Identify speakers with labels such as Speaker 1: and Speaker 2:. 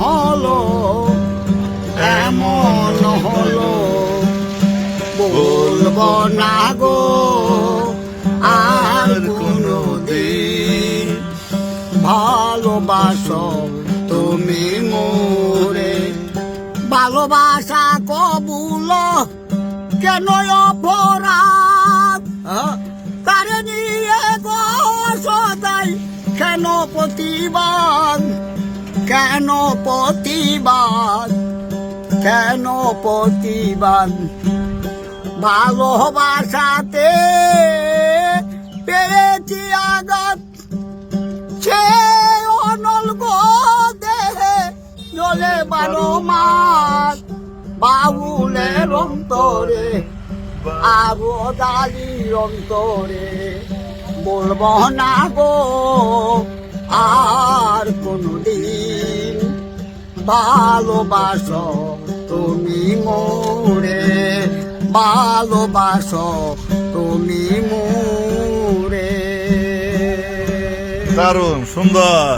Speaker 1: হলো, এমন হলো। বলব না গো, আর কোনো দিন ভালোবাসো তুমি মোরে, ভালোবাসা কবুল কেন অপরাধ? তারে নিয়ে গো সদাই, কেন প্রতিবাদ? কেন প্রতিবাদ? কেন প্রতিবাদ? ভালোবাসাতে পেয়েছি আঘাত। সে অনল দেহে জলে বারো মাস বাবুলের অন্তরে আরও দালির অন্তরে, বলব না গো কোনদিন ভালোবাসো তুমি মোরে। ভালোবাসো তুমি মোরে।
Speaker 2: দারুণ সুন্দর।